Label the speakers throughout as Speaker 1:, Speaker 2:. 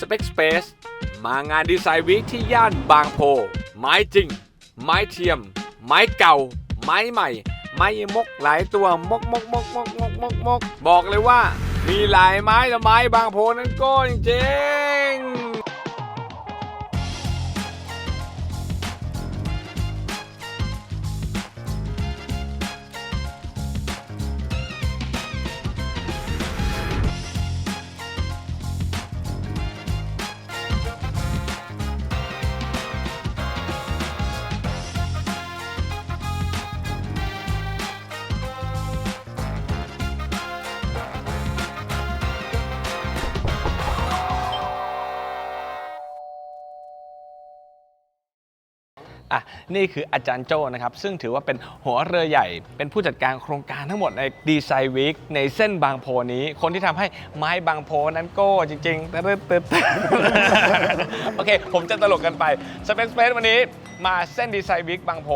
Speaker 1: Spec Space มางานดีไซน์วีคที่ย่านบางโพ ไม้จริง ไม้เทียม ไม้เก่า ไม้ใหม่ ไม้มกหลายตัวมกมกมกมกมกมกมกบอกเลยว่า มีหลายไม้แต่ไม้บางโพนั้นก็จริง นี่คืออาจารย์โจ้นะครับ ซึ่งถือว่าเป็นหัวเรือใหญ่ เป็นผู้จัดการโครงการทั้งหมดในดีไซน์วีคในเส้นบางโพนี้ คนที่ทำให้ไม้บางโพนั้นโก้จริงๆตึ๊ดตึ๊ดโอเค ผมจะตลกกันไปสเปซสเปซวันนี้มาเส้นดีไซน์วีคบางโพ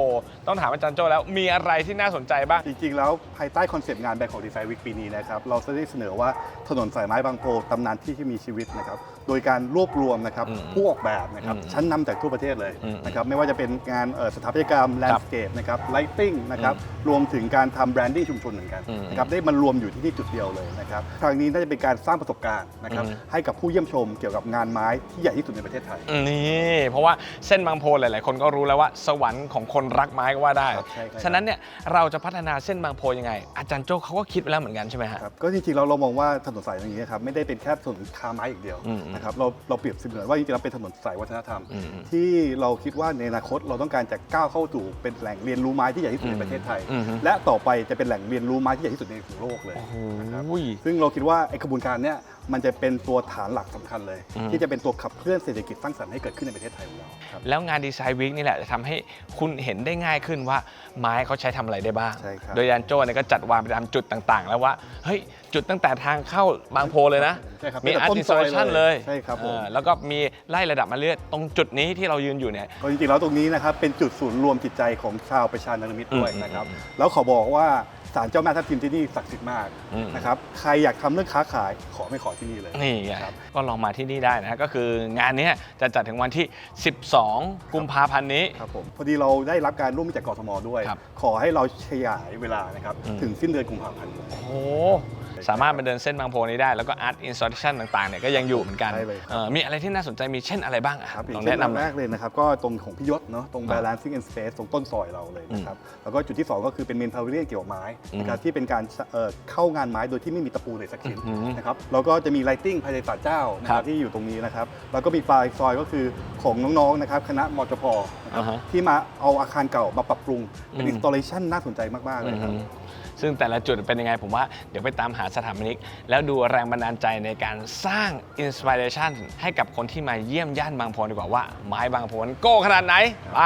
Speaker 1: ต้องถามอาจารย์โจ้แล้วมีอะไรที่น่าสนใจบ้าง
Speaker 2: จริงๆ แล้วภายใต้คอนเซปต์งานแบงของดีไซน์วิกปีนี้นะครับ เราจะได้เสนอว่าถนนสายไม้บางโพตำนานที่ที่มีชีวิตนะครับ โดยการรวบรวมนะครับ
Speaker 1: อืม
Speaker 2: ผู้ออกแบบนะครับ
Speaker 1: อืม
Speaker 2: ชั้นนำจากทั่วประเทศเลย
Speaker 1: อืม
Speaker 2: นะครับไม่ว่าจะเป็นงานเอ่อสถาปัตยกรรมแลนด์สเคปนะครับไลติ้งนะครับรวมถึงการทำแบรนดิ้งชุมชนเหมือนกัน
Speaker 1: อืม
Speaker 2: นะครับได้มารวมอยู่ที่นี่จุดเดียวเลยนะครับครั้งนี้น่าจะเป็นการสร้างประสบการณ์นะครับ
Speaker 1: อืม
Speaker 2: ให้กับผู้เยี่ยมชมเกี่ยวกับงานไม้ที่ใหญ่ที่สุดในประเทศไทย
Speaker 1: นี่เพราะว่าเส้นบางโพหลาย ๆ คนก็รู้แล้วว่าสวรรค์ของคนรักไม้ก็ว่าได้
Speaker 2: ครับใช่ครับ
Speaker 1: ฉะนั้นเนี่ยเราจะพัฒนาเส้นบางโพยังไง อาจารย์โจ้เขาก็คิดไว้แล้วเหมือนกันใช่ไหมฮะ
Speaker 2: ครับก็จริงๆเราเรามองว่าถนนสายอย่างนี้ครับไม่ได้เป็นแค่ถนนค้าไม้อย่างเดียว
Speaker 1: อืม
Speaker 2: นะครับเราเราเปรียบเสมือนว่าจริงๆเราเป็นถนนสายวัฒนธรรม
Speaker 1: อืม
Speaker 2: ที่เราคิดว่าในอนาคตเราต้องการจะก้าวเข้าสู่เป็นแหล่งเรียนรู้ไม้ที่ใหญ่ที่สุดในประเทศไทย
Speaker 1: อืม
Speaker 2: และต่อไปจะเป็นแหล่งเรียนรู้ไม้ที่ใหญ่ที่สุดในของโลกเลย
Speaker 1: โอ้โห
Speaker 2: นะครับซึ่งเราคิดว่าไอ้กระบวนการเนี้ย มันจะเป็นตัวฐานหลักสำคัญเลย
Speaker 1: อืม
Speaker 2: ที่จะเป็นตัวขับเคลื่อนเศรษฐกิจสร้างสรรค์ให้เกิดขึ้นในประเทศไทยของเราครับ
Speaker 1: แล้วงานดีไซน์วีคนี่แหละจะทำให้คุณเห็นได้ง่ายขึ้นว่าไม้เขาใช้ทำอะไรได้บ้าง
Speaker 2: ใช่ครับ
Speaker 1: โดยอาจารย์โจ้เนี่ยก็จัดวางไปตามจุดต่างๆ แล้วว่า เฮ้ย จุดตั้งแต่ทางเข้าบางโพเลยนะ
Speaker 2: ใช่ครับ
Speaker 1: มี
Speaker 2: ตั้งแต่
Speaker 1: อาร์
Speaker 2: ต้
Speaker 1: ติ
Speaker 2: น
Speaker 1: ส
Speaker 2: ซอย
Speaker 1: ชัน
Speaker 2: เล
Speaker 1: เลยย
Speaker 2: ใช่ครับผม
Speaker 1: เออแล้วก็มีไล่ระดับมาเรื่อยตรงจุดนี้ที่เรายืนอยู่เนี่ย
Speaker 2: ก็จริงๆแล้วตรงนี้นะครับเป็นจุดศูนย์รวมจิตใจของชาวประชานรมิตรด้วย
Speaker 1: อืม
Speaker 2: นะครับ
Speaker 1: อืม
Speaker 2: แล้วขอบอกว่า ศาลเจ้าแม่ทับทิมที่นี่ศักดิ์สิทธิ์มาก
Speaker 1: อืม
Speaker 2: นะครับใครอยากทำเรื่องค้าขายขอไม่ขอที่นี่เลย
Speaker 1: นี่ไง
Speaker 2: ครับ
Speaker 1: ก็ลองมาที่นี่ได้นะฮะก็คืองานเนี้ยจะจัดถึงวันที่ 12 กุมภาพันธ์นี้
Speaker 2: ครับผมพอดีเราได้รับการร่วมมือจากกทมด้วย
Speaker 1: ครับ
Speaker 2: ขอให้เราขยายเวลานะครับ
Speaker 1: อืม
Speaker 2: ถึงสิ้นเดือนกุมภาพันธ์
Speaker 1: โอ้โห สามารถมาเดินเส้นบางโพนี้ได้ แล้วก็อาร์ตอินสต l ชันต่างๆเนี่ยก็ยังอยู่เหมือนกัน
Speaker 2: ได้เลยครับ
Speaker 1: เออมีอะไรที่น่าสนใจมีเช่นอะไรบ้างอะ
Speaker 2: ครับ
Speaker 1: ล
Speaker 2: อ
Speaker 1: อง
Speaker 2: ย่างเช่
Speaker 1: แนะ
Speaker 2: น
Speaker 1: นำห
Speaker 2: แร
Speaker 1: น่อย
Speaker 2: กเลยนะครับ ก็ตรงของพี่ยศเนาะตรง balancing and space ตรงต้นซอยเราเลยนะครับ แล้วก็จุดที่ 2 ก็คือเป็นเมนพาวิเลียนเกี่ยวกับไม้นะครับที่เป็นการเอ่อเข้างานไม้โดยที่ไม่มีตะปูเลยสักชิ้น
Speaker 1: อืม
Speaker 2: นะครับแล้วก็จะมีไลติ้งภายในศาลเจ้านะค
Speaker 1: ครั
Speaker 2: รับบที่อยู่ตรงนี้นะครับ แล้วก็มีปลายซอยก็คือของน้องๆนะครับคณะมจพนะครับ
Speaker 1: อ่าฮะ
Speaker 2: ที่มาเอาอาคารเก่ามาปรับปรุงเป็น
Speaker 1: อืม
Speaker 2: installation น่าสนใจมากๆเลยครับ
Speaker 1: อืม ซึ่งแต่ละจุดเป็นยังไงผมว่าเดี๋ยวไปตามหาสถาปนิก แล้วดูแรงบันดาลใจในการสร้างอินสปิเรชันให้กับคนที่มาเยี่ยมย่านบางโพดีกว่าว่าไม้บางโพนโก้ขนาดไหนไป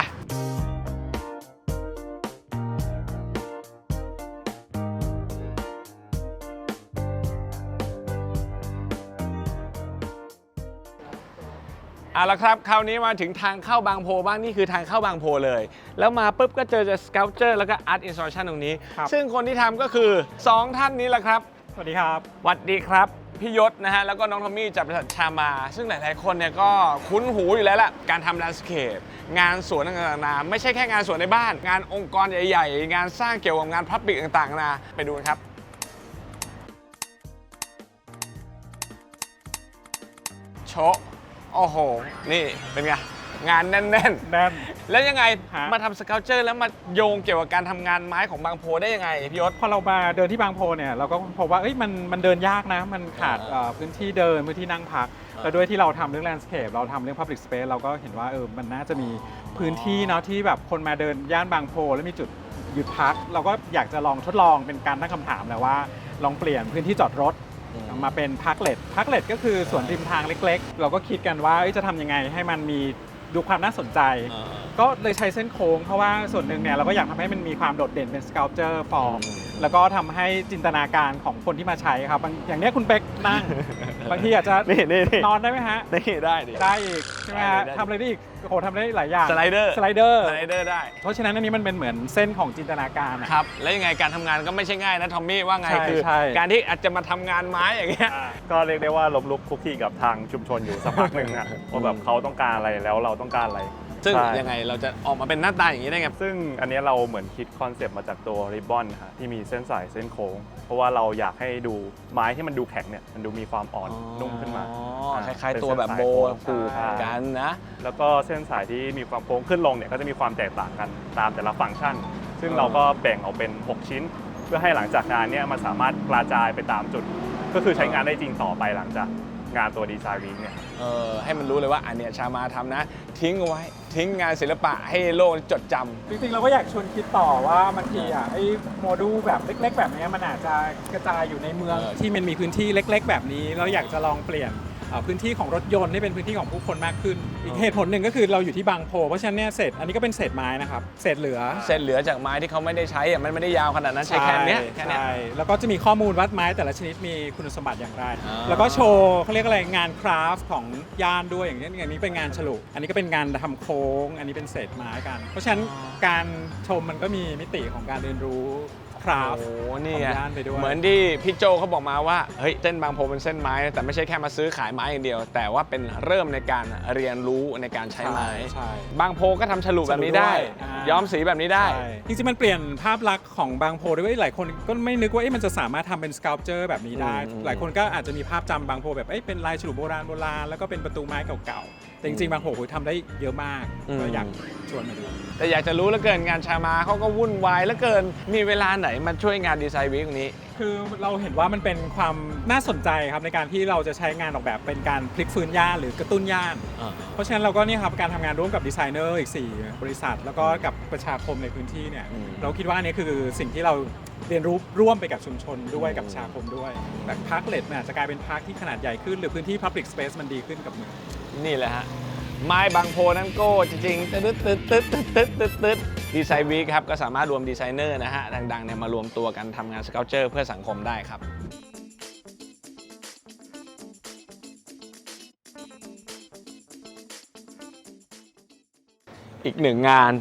Speaker 1: เอาละครับคราวนี้มาถึงทางเข้าบางโพบ้างนี่คือทางเข้าบางโพเลย แล้วมาปุ๊บก็เจอจะสเกลเจอร์แล้วก็อาร์ตอินสต l ชันตรงนี้
Speaker 3: ครับ
Speaker 1: ซึ่งคนที่ทำก็คือ 2 ท่านนี้แหละครับ
Speaker 3: สวัสดีครับ
Speaker 1: สวัสดีครับ พี่ยศนะฮะ แล้วก็น้องทอมมี่จากบริษัทชามา ซึ่งหลาย ๆ คนเนี่ยก็คุ้นหูอยู่แล้วล่ะ การทำแลนด์สเคปงานสวนต่างๆนานาไม่ใช่แค่งานสวนในบ้าน งานองค์กรใหญ่ ๆ งานสร้างเกี่ยวกับงานพับบิกต่างๆนานาไปดูกันครับ โชะโอ้โห นี่เป็นไง งานแน่น
Speaker 3: แน่น
Speaker 1: ๆ แล้วยังไง
Speaker 3: ฮะ
Speaker 1: มาทำสเกลเจอร์แล้วมาโยงเกี่ยวกับการทำงานไม้ของบางโพได้ยังไงพี่ยศ
Speaker 3: พอเรามาเดินที่บางโพเนี่ยเราก็พบว่าเอ้ยมันมันเดินยากนะ มันขาด
Speaker 1: อ่า
Speaker 3: เอ่อพื้นที่เดินพื้นที่นั่งพัก
Speaker 1: อ่า
Speaker 3: แล้วด้วยที่เราทำเรื่องแลนด์สเคปเราทำเรื่อง Public Space เราก็เห็นว่าเออมันน่าจะมีพื้นที่เนาะที่แบบคนมาเดินย่านบางโพ แล้วมีจุดหยุดพัก เราก็อยากจะลองทดลองเป็นการตั้งคำถามแหละว่า ลองเปลี่ยนพื้นที่จอดรถ มาเป็นพักเลตพักเลตก็คือสวนริมทางเล็กๆ เราก็คิดกันว่าเอ้ยจะทำยังไงให้มันมี ดูความน่าสนใจก็เลยใช้เส้นโค้งเพราะว่าส่วนหนึ่งเนี่ยเราก็อยากทำให้มันมีความโดดเด่นเป็น sculpture form
Speaker 1: อืม
Speaker 3: แล้วก็ทำให้จินตนาการของคนที่มาใช้ครับบางอย่างเนี้ยคุณเป็กนั่ง บางทีอาจจะ
Speaker 1: นี่นี่นี่
Speaker 3: นอนได้ไหมฮะ
Speaker 1: นี่ได้ดิ
Speaker 3: ได้อีกใช่ไหมฮะ
Speaker 1: ได้ได้
Speaker 3: ทำอะไรได้อีกโอ้โหทำได้หลายอย่าง
Speaker 1: สไลเดอร์
Speaker 3: สไลเดอร์
Speaker 1: สไลเดอร์ได้
Speaker 3: เพราะฉะนั้นอันนี้มันเป็นเหมือนเส้นของจินตนาการอะ
Speaker 1: ครับ แล้วยังไงการทำงานก็ไม่ใช่ง่ายนะทอมมี่ว่าไง
Speaker 3: ใช่
Speaker 1: คือ
Speaker 3: ใช่
Speaker 1: การที่อาจจะมาทำงานไม้อย่างเงี้ย
Speaker 4: ก็เรียกได้ว่าลบลุกคุกคีกับทางชุมชนอยู่สักพักหนึ่งอะว่าแบบเขาต้องการอะไรแล้วเราต้องการอะไร
Speaker 1: ซึ่ง
Speaker 4: ใช่
Speaker 1: ยังไงเราจะออกมาเป็นหน้าตาอย่างนี้ได้ไง
Speaker 4: ซึ่งอันเนี้ยเราเหมือนคิดคอนเซปต์มาจากตัวริบบอนฮะที่มีเส้นสายเส้นโค้ง เพราะว่าเราอยากให้ดูไม้ที่มันดูแข็งเนี่ยมันดูมีความอ่อนนุ่มขึ้นมา
Speaker 1: อ๋อ
Speaker 4: อ่า
Speaker 1: คล้ายๆตัวแบบโบ
Speaker 4: เป็นเส้
Speaker 1: ผู
Speaker 4: น
Speaker 1: ก
Speaker 4: สายโค้ง
Speaker 1: กันนะ
Speaker 4: แล้วก็เส้นสายที่มีความโค้งขึ้นลงเนี่ยก็จะมีความแตกต่างกันตามแต่ละฟังก์ชัน ซึ่ง
Speaker 1: อ๋อ
Speaker 4: เราก็แบ่งออกเป็น 6 ชิ้น เพื่อให้หลังจากงานเนี่ยมันสามารถกระจายไปตามจุด ก็คือใช้งานได้จริงต่อไปหลังจากงานตัวดีไซน์วีคเนี่ย
Speaker 1: เออให้มันรู้เลยว่าอันเนี้ยชามาทำนะ ทิ้งเอาไว้ ทิ้งงานศิลปะให้โลกจดจำ
Speaker 3: จริงๆเราก็อยากชวนคิดต่อว่าบางทีอะไอ้โมดูลแบบเล็ก ๆ แบบเนี้ยมันอาจจะกระจายอยู่ในเมือง
Speaker 1: เออ
Speaker 3: ที่มันมีพื้นที่เล็ก ๆ แบบนี้เราอยากจะลองเปลี่ยนเอ่อ พื้นที่ของรถยนต์ให้เป็นพื้นที่ของผู้คนมากขึ้น อีกเหตุผลหนึ่งก็คือเราอยู่ที่บางโพ เพราะฉะนั้นเนี่ยเศษอันนี้ก็เป็นเศษไม้นะครับเศษเหลือ
Speaker 1: เส้นเหลือจากไม้ที่เขาไม่ได้ใช้อะมันไม่ได้ยาวขนาดนั้นใช้แค่เนี้ยแค่เนี้ย
Speaker 3: ใช่แล้วก็จะมีข้อมูลว่าไม้แต่ละชนิดมีคุณสมบัติอย่างไร
Speaker 1: อ่า
Speaker 3: แล้วก็โชว์เขาเรียกอะไรงานคราฟต์ของย่านด้วยอย่างเช่นอย่างนี้เป็นงานฉลุอันนี้ก็เป็นงานทำโค้ง อันนี้เป็นเศษไม้กัน เพราะฉะนั้นการชมมันก็มีมิติของการเรียนรู้ คราฟ
Speaker 1: โอ้
Speaker 3: ต์
Speaker 1: โหนี่
Speaker 3: ของ
Speaker 1: ไง
Speaker 3: ย่านไปด้วย
Speaker 1: เหมือนที่พี่โจเขาบอกมาว่าเฮ้ยเส้นบางโพเป็นเส้นไม้นะแต่ไม่ใช่แค่มาซื้อขายไม้อย่างเดียว แต่ว่าเป็นเริ่มในการเรียนรู้ในการใช้ไม้
Speaker 3: ใช่
Speaker 1: บางโพก็ทำฉลุแบบนี้ได้
Speaker 3: ฉลุด้วยอ่า
Speaker 1: ย้อมสีแบบนี้ได้
Speaker 3: ใช่จริงๆมันเปลี่ยนภาพลักษณ์ของบางโพด้วยว่าหลายคนก็ไม่นึกว่าเอ๊ะมันจะสามารถทำเป็นส c า p เจอร์แบบนี้ได้
Speaker 1: อืม
Speaker 3: หลายคนก็อาจจะมีภาพจำบางโพแบบเอ๊ะเป็นลายฉลุโบราณโบราณแล้วก็เป็นประตูไม้เก่าๆ แต่จริงๆ บางโพโหทำได้เยอะมาก
Speaker 1: อืม
Speaker 3: ก็อยากชวนมาดู
Speaker 1: แต่อยากจะรู้เหลือเกินงานชามาเขาก็วุ่นวายเหลือเกิน มีเวลาไหนมาช่วยงานดีไซน์วีคนี้
Speaker 3: คือเราเห็นว่ามันเป็นความน่าสนใจครับในการที่เราจะใช้งานออกแบบเป็นการพลิกฟื้นย่านหรือกระตุ้นย่าน เพราะฉะนั้นเราก็เนี่ยครับการทำงานร่วมกับดีไซเนอร์อีก 4 บริษัท แล้วก็กับประชาคมในพื้นที่เนี่ย
Speaker 1: อืม
Speaker 3: เราคิดว่าอันนี้คือสิ่งที่เราเรียนรู้ร่วมไปกับชุมชนด้วยกับประชาคมด้วย แบบพาร์คเลดมันอาจจะกลายเป็นพาร์คที่ขนาดใหญ่ขึ้น หรือพื้นที่ Public Space มันดีขึ้นกับเมือง
Speaker 1: นี่แหละฮะ ไม้บางโพนั้นโก้จริงๆตึ๊ดตึ๊ดตึ๊ดตึ๊ดตึ๊ดตึ๊ดตึ๊ดดีไซน์วีคครับ ก็สามารถรวมดีไซเนอร์นะฮะ ดังๆเนี่ยมารวมตัวกันทำงานสเกลเจอร์เพื่อสังคมได้ครับอีกหนึ่งงาน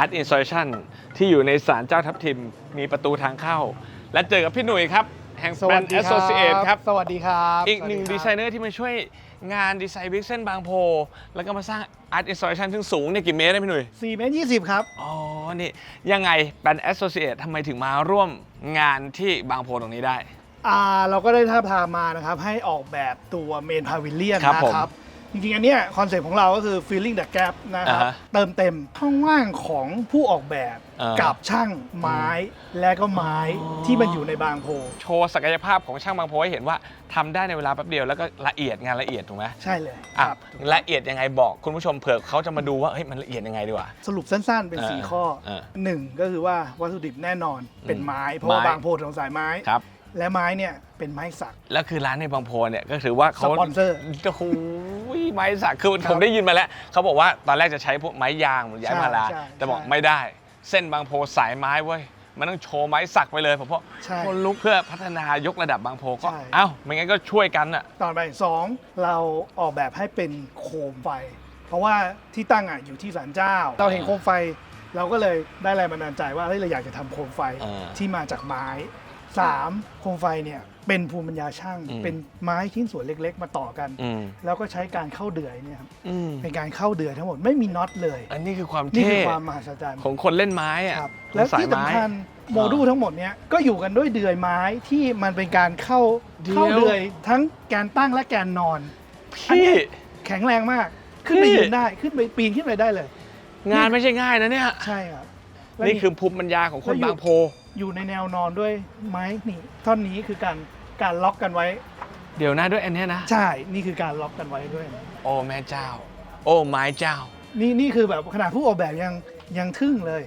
Speaker 1: Art Installation ที่อยู่ในศาลเจ้าทับทิม มีประตูทางเข้า และเจอกับพี่หนุ่ยครับ แห่ง
Speaker 5: สวัส
Speaker 1: ดีครับ
Speaker 5: สวัสดีครับ
Speaker 1: อีกหนึ่งดีไซเนอร์ที่มาช่วย งานดีไซน์วิกเส้นบางโพ แล้วก็มาสร้าง Art Installation ซึ่งสูงเนี่ยกี่เมตรนะพี่หนุ่ย
Speaker 5: 4เมตร20 ครับ
Speaker 1: อ๋อ นี่ยังไงแบรนด์ Associate ทำไมถึงมาร่วมงานที่บางโพตรงนี้ได้
Speaker 5: อ่าเราก็ได้ท้าบทามมานะครับ ให้ออกแบบตัวเมนพาวิเลียน
Speaker 1: ครับ
Speaker 5: นะ
Speaker 1: ผม
Speaker 5: ครับ จริงๆ อันเนี้ยคอนเซ็ปต์ของเราก็คือ filling the gap นะครับ
Speaker 1: อ่าฮะ
Speaker 5: เติมเต็มช่องว่างของผู้ออกแบบ
Speaker 1: อ่า กั
Speaker 5: กับช่างไม้และก็ไม้ที่มันอยู่ในบางโพ
Speaker 1: โชว์ศักยภาพของช่างบางโพให้เห็นว่าทำได้ในเวลาแป๊บเดียวแล้วก็ละเอียดงานละเอียดถูกไหม
Speaker 5: ใช่เลย
Speaker 1: อะ
Speaker 5: ครับ
Speaker 1: ละเอียดยังไงบอกคุณผู้ชมเผื่อเขาจะมาดูว่าเฮ้ยมันละเอียดยังไงดีกว่า
Speaker 5: สรุปสั้นๆเป็น
Speaker 1: อ่า
Speaker 5: 4ข้อ
Speaker 1: อ่า
Speaker 5: หนึ่งก็คือว่าวัตถุดิบแน่นอนเป็นไม้ เพราะว่า
Speaker 1: ไม้
Speaker 5: บางโพของสายไม้
Speaker 1: ครับ
Speaker 5: และไม้เนี่ยเป็นไม้สัก
Speaker 1: แล้วคือร้านในบางโพเนี่ยก็ถือว่าเขา
Speaker 5: สปอนเซอร์
Speaker 1: โอ้โหไม้สักคือ
Speaker 5: ครับ
Speaker 1: ผมได้ยินมาแล้วเขาบอกว่าตอนแรกจะใช้พวกไม้ยางหรือย้ายมาลา
Speaker 5: ใช่
Speaker 1: แต่บอก
Speaker 5: ใช่
Speaker 1: ไม่ได้ เส้นบางโพสายไม้เว้ยมันต้องโชว์ไม้สักไปเลยผมเพราะ
Speaker 5: ใช่
Speaker 1: คนลุกเพื่อพัฒนายกระดับบางโพก็
Speaker 5: ใช่
Speaker 1: เอ้าไม่งั้นก็ช่วยกันอะ
Speaker 5: ต่อไปสองเราออกแบบให้เป็นโคมไฟ เพราะว่าที่ตั้งอะอยู่ที่ศาลเจ้า เราเห็นโคมไฟ เราก็เลยได้แรงบันดาลใจว่าเฮ้ยเราอยากจะทำโคมไฟ
Speaker 1: อ่า
Speaker 5: ที่มาจากไม้สามโคมไฟเนี่ย เป็นภูมิปัญญาช่าง
Speaker 1: อืม
Speaker 5: เป็นไม้ชิ้นส่วนเล็ก ๆ มาต่อกัน
Speaker 1: อืม
Speaker 5: แล้วก็ใช้การเข้าเดือยเนี่ยครับ
Speaker 1: อืม
Speaker 5: เป็นการเข้าเดือยทั้งหมดไม่มีน็อตเลย
Speaker 1: อันนี้คือความ
Speaker 5: นี่
Speaker 1: เท่
Speaker 5: คือความมหัศจรรย์
Speaker 1: ของคนเล่นไม้อะ
Speaker 5: ครับ
Speaker 1: ของ
Speaker 5: และ
Speaker 1: สาย
Speaker 5: ที่
Speaker 1: ไม้
Speaker 5: สำคัญโมดูลทั้งหมดเนี้ยก็อยู่กันด้วยเดือยไม้ที่มันเป็นการเข้า
Speaker 1: เดี๋ยว
Speaker 5: เข้าเดือยทั้งแกนตั้งและแกนนอน อัน
Speaker 1: พี่
Speaker 5: เนี้ย แข็งแรงมาก ขึ้นไป
Speaker 1: พี่
Speaker 5: ยืนได้ขึ้นไปปีนขึ้นไปได้เลย
Speaker 1: งานไม่ใช่ง่ายนะเนี่ย
Speaker 5: ใช่ครับและ
Speaker 1: นี่คือภูมิปัญญาของคน
Speaker 5: แล้วอยู่
Speaker 1: บางโพ
Speaker 5: อยู่ในแนวนอนด้วยไม้นี่ท่อนนี้คือการ การล็อกกันไว้
Speaker 1: เดี๋ยวนะด้วยอันเนี้ยนะ
Speaker 5: ใช่ นี่คือการล็อกกันไว้ด้วย
Speaker 1: โอ้แม่เจ้า โอ้ไม้เจ้า
Speaker 5: นี่นี่คือแบบขนาดผู้ออกแบบยังยังทึ่งเลย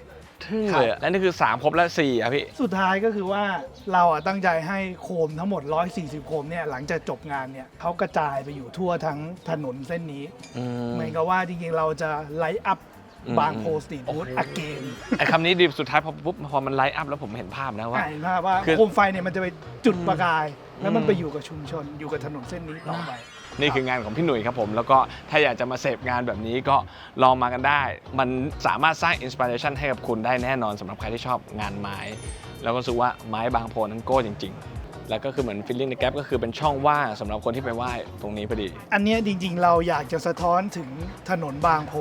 Speaker 1: ทึ่งเลยอะและนี่คือ 3 ครบแล้ว4อะพี่
Speaker 5: สุดท้ายก็คือว่าเราอะตั้งใจให้โคมทั้งหมด 140 โคมเนี่ยหลังจากจบงานเนี่ยเขากระจายไปอยู่ทั่วทั้งถนนเส้นนี้
Speaker 1: อืม
Speaker 5: เหมือนกับว่าจริงๆ เราจะไลท์อัพ
Speaker 1: อืม
Speaker 5: บางโพสตีท
Speaker 1: โอ้
Speaker 5: วู
Speaker 1: โห
Speaker 5: ดอเกน
Speaker 1: ไอ้คำนี้ดีสุดท้ายพอปุ๊บพอมันไลท์อัพแล้วผมเห็นภาพนะว่า
Speaker 5: อ่านภาพว่า
Speaker 1: คือ
Speaker 5: โคมไฟเนี่ยมันจะไปจุดประกาย แล้วมัน
Speaker 1: อืม
Speaker 5: ไปอยู่กับชุมชน อยู่กับถนนเส้นนี้ต่อไป
Speaker 1: นี่คืองานของพี่หนุ่ยครับผม แล้วก็ถ้าอยากจะมาเสพงานแบบนี้ก็ลองมากันได้ มันสามารถสร้างอินสปิเรชันให้กับคุณได้แน่นอนสำหรับใครที่ชอบงานไม้ แล้วก็รู้สึกว่าไม้บางโพนั้นโก้จริง ๆ แล้วก็คือเหมือนฟิลลิ่งในแกลก็คือเป็นช่องว่างสำหรับคนที่ไปไหว้ตรงนี้พอดี
Speaker 5: อันเนี้ยจริงๆ เราอยากจะสะท้อนถึงถนนบางโพ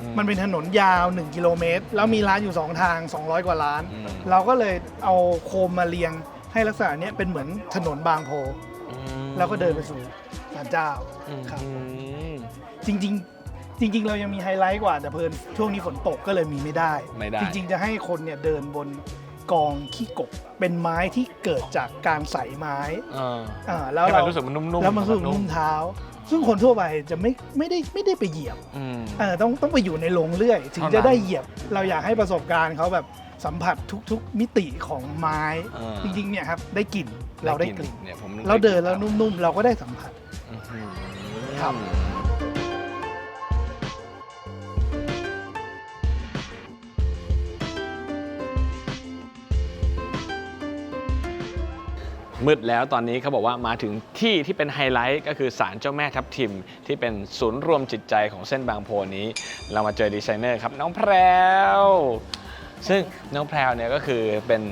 Speaker 1: อืม
Speaker 5: มันเป็นถนนยาว 1 กิโลเมตร แล้วมีร้านอยู่ 2 ทาง 200 กว่าร้าน
Speaker 1: อืม
Speaker 5: เราก็เลยเอาโคมมาเรียงให้ลักษณะเนี้ยเป็นเหมือนถนนบางโพ
Speaker 1: อืม
Speaker 5: แล้วก็เดินไปสู่ศาลเจ้า
Speaker 1: อืม
Speaker 5: ครับ
Speaker 1: อืม
Speaker 5: จริงๆ จริง ๆ เรายังมีไฮไลท์กว่าแต่เพลินช่วงนี้ฝนตกก็เลยมีไม่ได้
Speaker 1: ไม่ได้
Speaker 5: จริง ๆ จะให้คนเนี่ยเดินบน กองขี้กบ เป็นไม้ที่เกิดจากการใส่ไม้
Speaker 1: เออ
Speaker 5: อ่าแล้ว
Speaker 1: ให้มั
Speaker 5: เรา
Speaker 1: นรู้สึกมันนุ่มๆ
Speaker 5: แล้วมันรู้สึกนุ่มเท้า ซึ่งคนทั่วไปจะไม่ไม่ได้ไม่ได้ไปเหยียบ
Speaker 1: อืม
Speaker 5: เออต้องต้องไปอยู่ในโรงเลื่อย ถึง
Speaker 1: เท่านั้น
Speaker 5: จะได้เหยียบ เราอยากให้ประสบการณ์เขาแบบสัมผัสทุกๆ มิติของไม้
Speaker 1: เออ
Speaker 5: จริงๆเนี่ยครับได้กลิ่นเราได้กลิ่น
Speaker 1: เนี่ยผม
Speaker 5: เราเดินแล้วนุ่มๆ เราก็ได้สัมผัส
Speaker 1: อื้อหือ
Speaker 5: ครับ
Speaker 1: มืดแล้วตอนนี้เขาบอกว่ามาถึงที่ที่เป็นไฮไลท์ก็คือศาลเจ้าแม่ทับทิม ที่เป็นศูนย์รวมจิตใจของเส้นบางโพนี้ เรามาเจอดีไซเนอร์ครับน้องแพรวซึ่งน้องแพรวเนี่ยก็คือเป็น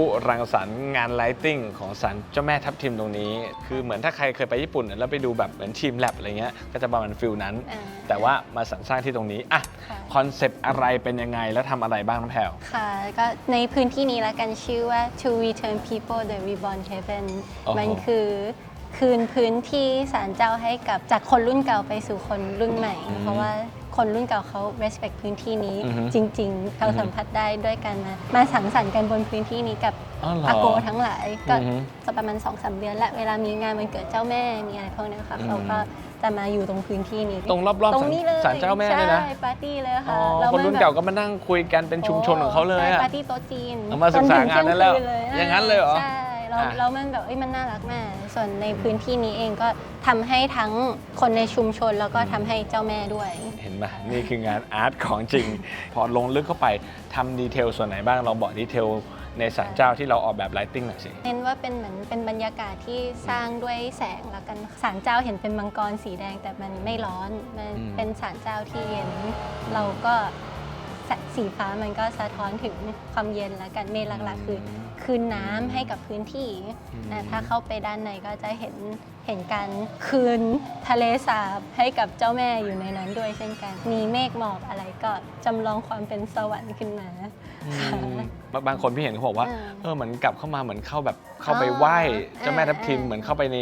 Speaker 1: ผู้รังสรรค์งานไลติ้งของศาลเจ้าแม่ทับทิมตรงนี้ คือเหมือนถ้าใครเคยไปญี่ปุ่นเนี่ยแล้วไปดูแบบเหมือนทีมแลบอะไรเงี้ยก็จะประมาณฟิลนั้น
Speaker 6: อ่า
Speaker 1: แต่ว่ามาสรรสร้างที่ตรงนี้อะ
Speaker 6: ค่ะ
Speaker 1: คอนเซปต์อะไรเป็นยังไงแล้วทำอะไรบ้างน้องแพรว
Speaker 6: ค่ะก็ในพื้นที่นี้ละกันชื่อว่า to return people the reborn heaven
Speaker 1: โอ้โห
Speaker 6: มันคือคืนพื้นที่ศาลเจ้าให้กับจากคนรุ่นเก่าไปสู่คนรุ่นใหม่ เพราะว่า คนรุ่นเก่าเขา respect พื้นที่นี้
Speaker 1: อือฮึ
Speaker 6: จริง ๆ เขาสัมผัสได้ด้วยการมามาสังสรรค์กันบนพื้นที่นี้กับ
Speaker 1: อ๋อเหรอ
Speaker 6: อาโกทั้งหลาย ก็
Speaker 1: อือฮึ
Speaker 6: จะประมาณ2อสเดือน และเวลามีงานวันเกิดเจ้าแม่มีอะไรพวกนี้ค่ะ
Speaker 1: อืม
Speaker 6: เขาก็จะมาอยู่ตรงพื้นที่นี้
Speaker 1: ตรงรอบๆ
Speaker 6: ตรงนี้เลย
Speaker 1: ศาลเจ้าแม่เนี่ยนะ
Speaker 6: ใช่ปาร์ตี้เลย
Speaker 1: อ๋
Speaker 6: ค่ะ
Speaker 1: อ
Speaker 6: แล้ว
Speaker 1: คน
Speaker 6: มั
Speaker 1: รุ่น
Speaker 6: แบบ
Speaker 1: เก่าก็มานั่งคุยกันเป็นชุมชนของเขาเลย
Speaker 6: ใช่
Speaker 1: อะ
Speaker 6: ปาร์ตี้โต๊ะจีน
Speaker 1: เอามาศึกษางานนั้นแล้ว
Speaker 6: จถึเที่ยงคื
Speaker 1: อย่างนั้นเลยเหรอ
Speaker 6: ใช่ แล้ว
Speaker 1: อะ
Speaker 6: แล้วมันแบบเอ้ยมันน่ารักมาก ส่วนในพื้นที่นี้เองก็ทำให้ทั้งคนในชุมชนแล้วก็ทำให้เจ้าแม่ด้วย
Speaker 1: เห็นไหมนี่คืองานอาร์ตของจริง พอลงลึกเข้าไปทำดีเทลส่วนไหนบ้างเราบอกดีเทลในศาลเจ้าที่เราออกแบบไลติ้งหน่อยสิ
Speaker 6: เน้นว่าเป็นเหมือนเป็นบรรยากาศที่สร้างด้วยแสงแล้วกันศาลเจ้าเห็นเป็นมังกรสีแดงแต่มันไม่ร้อนมัน
Speaker 1: อืม
Speaker 6: เป็นศาลเจ้าที่เย็น เราก็แสสีฟ้ามันก็สะท้อนถึงความเย็นแล้วกันเมฆหลักๆคือ คืนน้ำให้กับพื้นที่นะถ้าเข้าไปด้านในก็จะเห็นเห็นการคืนทะเลสาบให้กับเจ้าแม่อยู่ในนั้นด้วยเช่นกัน มีเมฆหมอกอะไรก็จำลองความเป็นสวรรค์ขึ้นมาค่ะ
Speaker 1: บางบางคนพี่เห็นเขาบอกว่า
Speaker 6: อ่า
Speaker 1: เออเหมือนกลับเข้ามาเหมือนเข้าแบบเข้าไป
Speaker 6: อ๋อ
Speaker 1: ไหว้เจ้าแม่ทับทิม
Speaker 6: อ่า
Speaker 1: เหมือนเข้าไปใน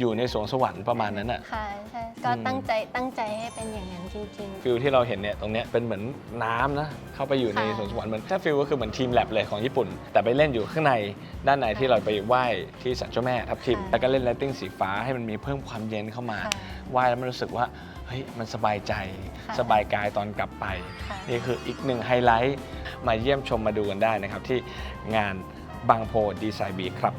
Speaker 1: อยู่ในสวงสวรรค์ประมาณนั้นอะ
Speaker 6: ค่ะใช่ ก็
Speaker 1: อืม
Speaker 6: ตั้งใจตั้งใจให้เป็นอย่างนั้นจริง
Speaker 1: ฟิลที่เราเห็นเนี่ยตรงเนี้ยเป็นเหมือนน้ำนะเข้าไปอยู่ใน
Speaker 6: ค่ะ
Speaker 1: สวนสวรรค์เหมือนถ้าฟิลก็คือเหมือนทีมแลบเลยของญี่ปุ่น แต่ไปเล่นอยู่ข้างในด้านในที่เราไปไหว้ที่ศาลเจ้าแม่ทับทิม
Speaker 6: ค่ะ
Speaker 1: แล้วก็เล่นไลติ้งสีฟ้าให้มันมีเพิ่มความเย็นเข้ามา
Speaker 6: ค่ะ
Speaker 1: ไหว้แล้วมันรู้สึกว่าเฮ้ยมันสบายใจ
Speaker 6: ค่ะ
Speaker 1: สบายกายตอนกลับไป
Speaker 6: ค่ะ
Speaker 1: นี่คืออีกหนึ่งไฮไลท์มาเยี่ยมชมมาดูกันได้นะครับ ที่งานบางโพดีไซน์บีครับ